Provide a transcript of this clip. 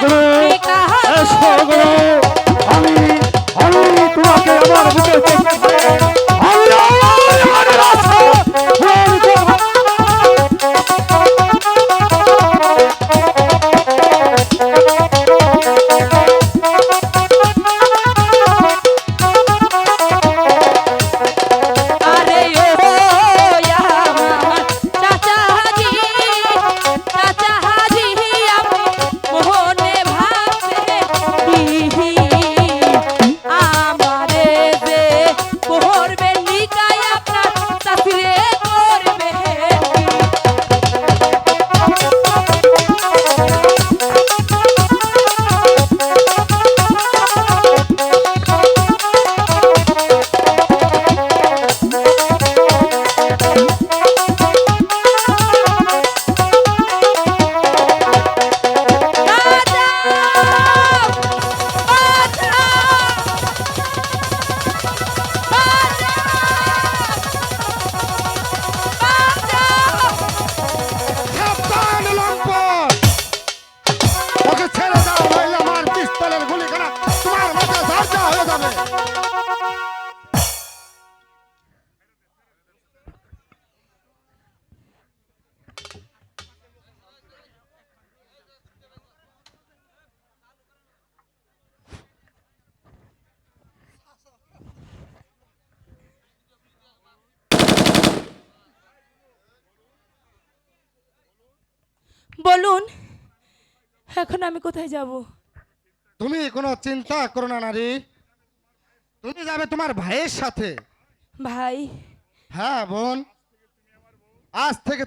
ಗುರು বলুন এখন আমি কোথায় যাব? তুমি কোনো চিন্তা করো না নারী। তুমি যাবে তোমার ভাইয়ের সাথে। ভাই? হ্যাঁ বোন। আজ থেকে